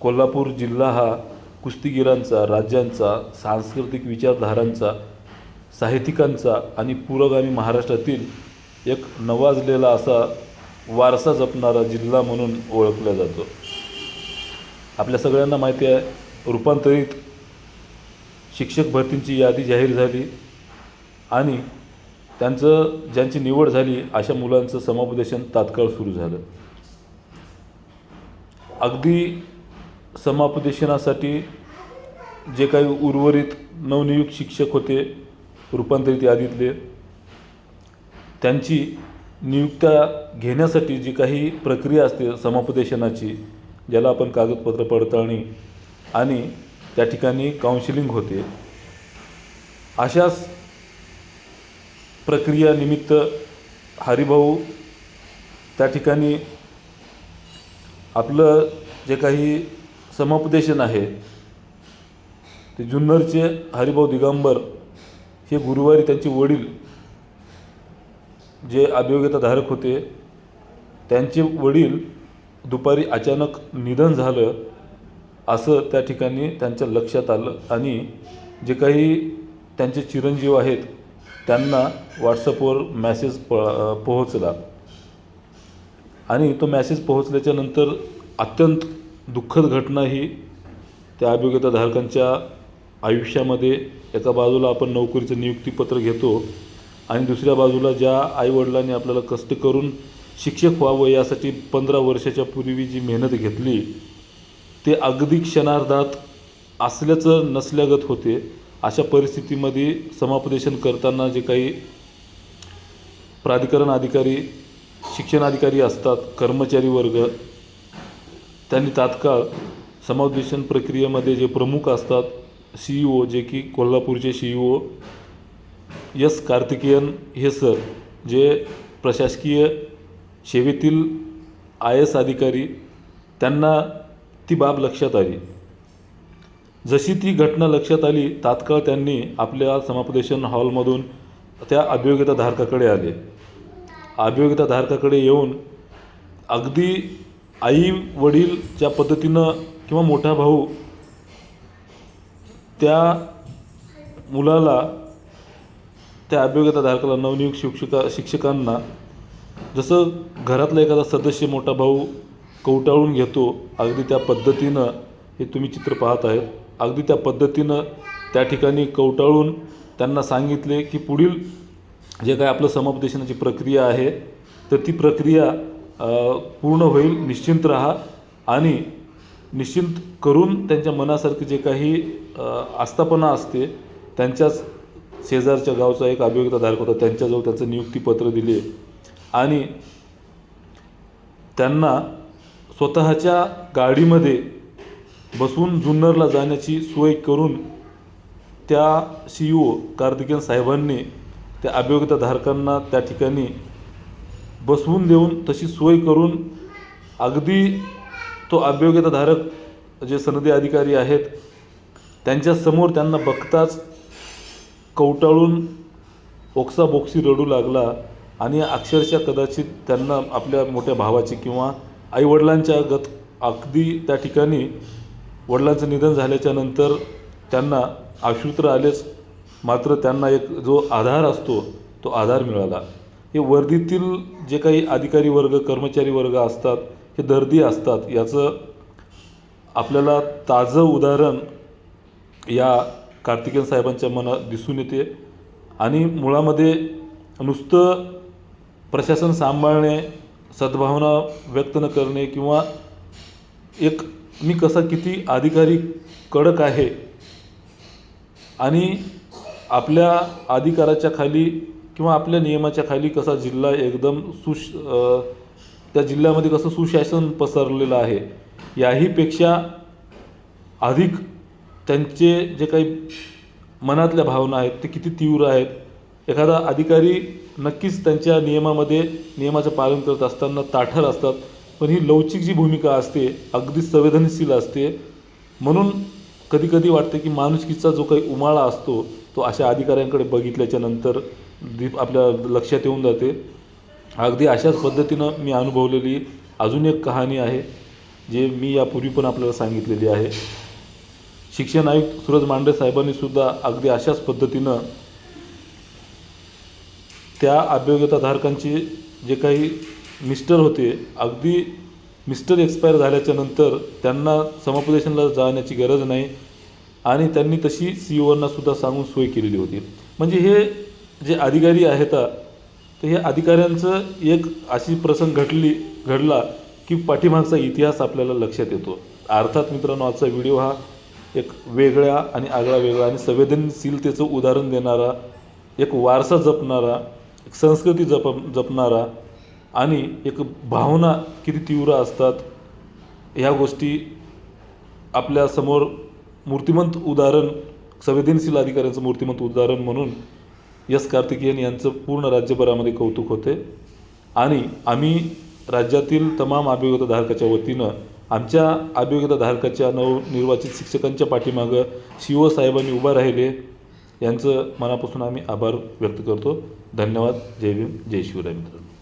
कोल्हापूर जिल्हा हा कुस्तीगिरांचा राज्यांचा सांस्कृतिक विचारधारांचा साहित्यिकांचा आणि पुरोगामी महाराष्ट्रातील एक नवाजलेला असा वारसा जपणारा जिल्हा म्हणून ओळखला जातो. आपल्या सगळ्यांना माहिती आहे रूपांतरित शिक्षक भरतींची यादी जाहीर झाली आणि त्यांचं ज्यांची निवड झाली अशा मुलांचं समुपदेशन तात्काळ सुरू झालं. अगदी समापदेशनासाठी जे काही उर्वरित नवनियुक्त शिक्षक होते रूपांतरित यादीतले त्यांची नियुक्त्या घेण्यासाठी जी काही प्रक्रिया असते समापदेशनाची ज्याला आपण कागदपत्र पडताळणी आणि त्या ठिकाणी काउन्सिलिंग होते अशाच प्रक्रियानिमित्त हरिभाऊ त्या ठिकाणी आपलं जे काही समुपदेशन आहे. ते जुन्नरचे हरिभाऊ दिगंबर हे गुरुवारी त्यांचे वडील जे अभियोग्यताधारक होते त्यांचे वडील दुपारी अचानक निधन झालं असं त्या ठिकाणी त्यांच्या लक्षात आलं आणि जे काही त्यांचे चिरंजीव आहेत त्यांना व्हॉट्सअपवर मॅसेज प पोहोचला. आणि तो मॅसेज पोहोचल्याच्यानंतर अत्यंत दुःखद घटना ही त्या अभियोग्यताधारकांच्या आयुष्यामध्ये एका बाजूला आपण नोकरीचं नियुक्तीपत्र घेतो आणि दुसऱ्या बाजूला ज्या आईवडिलांनी आपल्याला कष्ट करून शिक्षक व्हावं यासाठी पंधरा वर्षाच्या पूर्वी जी मेहनत घेतली ते अगदी क्षणार्धात असल्याचं नसल्यागत होते. अशा परिस्थितीमध्ये समापदेशन करताना जे काही प्राधिकरण अधिकारी शिक्षण अधिकारी असतात कर्मचारी वर्ग त्यांनी तात्काळ समावेशन प्रक्रियेमध्ये जे प्रमुख असतात सी ई ओ जे की कोल्हापूरचे C E O S Karthikeyan हे सर जे प्रशासकीय सेवेतील आय एस अधिकारी त्यांना ती बाब लक्षात आली. जशी ती घटना लक्षात आली तात्काळ त्यांनी आपल्या समापदेशन हॉलमधून त्या अभियोगिताधारकाकडे आले. अभियोगिताधारकाकडे येऊन अगदी आई वडील ज्या पद्धतीनं किंवा मोठा भाऊ त्या मुलाला त्या अभियोग्यताधारकाला नवनियुक्त शिक्षका शिक्षकांना जसं घरातला एखादा सदस्य मोठा भाऊ कवटाळून घेतो अगदी त्या पद्धतीनं हे तुम्ही चित्र पाहत आहेत. अगदी त्या पद्धतीनं त्या ठिकाणी कवटाळून त्यांना सांगितले की पुढील जे काय आपलं समुपदेशनाची प्रक्रिया आहे तर ती प्रक्रिया पूर्ण होईल निश्चिंत राहा आणि निश्चिंत करून त्यांच्या मनासारखी जे काही आस्थापना असते त्यांच्याच शेजारच्या गावचा एक अभियोगिताधारक होता त्यांच्याजवळ त्यांचं नियुक्तीपत्र दिले आणि त्यांना स्वतःच्या गाडीमध्ये बसून जुन्नरला जाण्याची सोय करून त्या सी ओ कार्तिकेन साहेबांनी त्या अभियोगिताधारकांना त्या ठिकाणी बसवून देऊन तशी सोय करून अगदी तो अभियोग्यताधारक जे सनदी अधिकारी आहेत त्यांच्यासमोर त्यांना बघताच कवटाळून ओक्साबोक्सी रडू लागला आणि अक्षरशः कदाचित त्यांना आपल्या मोठ्या भावाची किंवा आईवडिलांच्या गत अगदी त्या ठिकाणी वडिलांचं निधन झाल्याच्यानंतर त्यांना आश्रुत्र आलेच मात्र त्यांना एक जो आधार असतो तो आधार मिळाला. हे वर्दीतील जे काही अधिकारी वर्ग कर्मचारी वर्ग असतात हे दर्दी असतात याचं आपल्याला ताजं उदाहरण या कार्तिकेयन साहेबांच्या मनात दिसून येते. आणि मुळामध्ये नुसतं प्रशासन सांभाळणे सद्भावना व्यक्त न करणे किंवा एक मी कसा किती अधिकारी कडक आहे आणि आपल्या अधिकाराच्या खाली किंवा आपल्या नियमाच्या खाली कसा जिल्हा एकदम सुश त्या जिल्ह्यामध्ये कसं सुशासन पसरलेलं आहे याहीपेक्षा अधिक त्यांचे जे काही मनातल्या भावना आहेत ते किती तीव्र आहेत एखादा अधिकारी नक्कीच त्यांच्या नियमामध्ये नियमाचं पालन करत असताना ताठर असतात पण ही लवचिक जी भूमिका असते अगदी संवेदनशील असते म्हणून कधीकधी वाटते की माणुसकीचा जो काही उमाळा असतो तो अशा अधिकाऱ्यांकडे बघितल्याच्या नंतर दीप आपल्या लक्षात येऊन जाते. अगदी अशाच पद्धतीनं मी अनुभवलेली अजून एक कहाणी आहे जे मी यापूर्वी पण आपल्याला सांगितलेली आहे. शिक्षण आयुक्त सूरज मांडे साहेबांनी सुद्धा अगदी अशाच पद्धतीनं त्या अभियोग्यताधारकांचे जे काही मिस्टर होते अगदी मिस्टर एक्सपायर झाल्याच्यानंतर त्यांना समुपदेशनला जाण्याची गरज नाही आणि त्यांनी तशी सी ओना सुद्धा सांगून सोय केलेली होती. म्हणजे हे जे अधिकारी आहेत तर हे अधिकाऱ्यांचं एक अशी प्रसंग घडली घडला की पाठीमागचा इतिहास आपल्याला लक्षात येतो. अर्थात मित्रांनो आजचा व्हिडिओ हा एक वेगळ्या आणि आगळा वेगळा आणि संवेदनशीलतेचं उदाहरण देणारा एक वारसा जपणारा एक संस्कृती जप जपणारा आणि एक भावना किती तीव्र असतात ह्या गोष्टी आपल्यासमोर मूर्तिमंत उदाहरण संवेदनशील अधिकाऱ्यांचं मूर्तिमंत उदाहरण म्हणून यस कार्तिकेयन यांचं पूर्ण राज्यभरामध्ये कौतुक होते. आणि आम्ही राज्यातील तमाम अभियोग्यताधारकाच्या वतीनं आमच्या अभियोग्यताधारकाच्या नवनिर्वाचित शिक्षकांच्या पाठीमागं शिव साहेबांनी उभा राहिले. यांचं मनापासून आम्ही आभार व्यक्त करतो. धन्यवाद. जय भीम. जय शिवराय मित्रांनो.